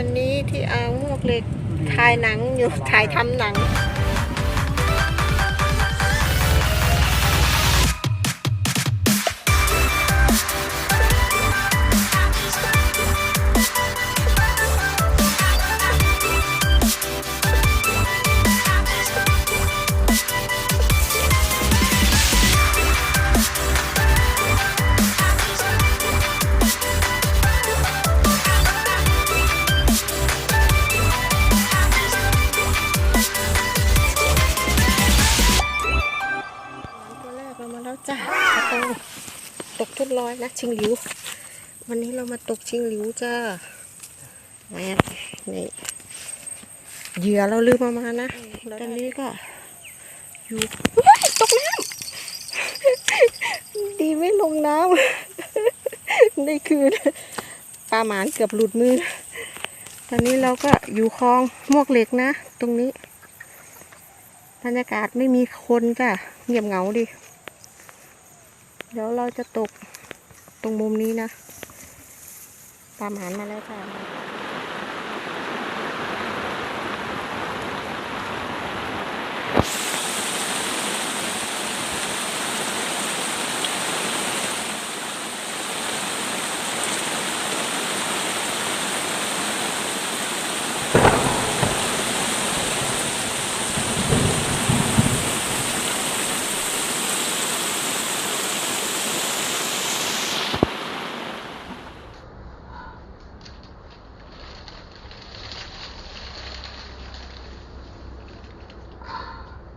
วันนี้ที่อ่างมวกเหล็ก ถ่ายหนังอยู่ถ่ายทำหนังทดลอยนะ ชิงหลิววันนี้เรามาตกชิงหลิวจ้านี่เหยื่อเราลืมมามานะตอนนี้ก็ อยู่ตกน้ำดีไม่ลงน้ำในคืนปลาหมานเกือบหลุดมือตอนนี้เราก็อยู่คลอง มวกเหล็กนะ ตรงนี้ บรรยากาศไม่มีคนจ้ะเงียบเหงาดิเดี๋ยวเราจะตกตรงมุมนี้นะตามหานมาแล้วค่ะ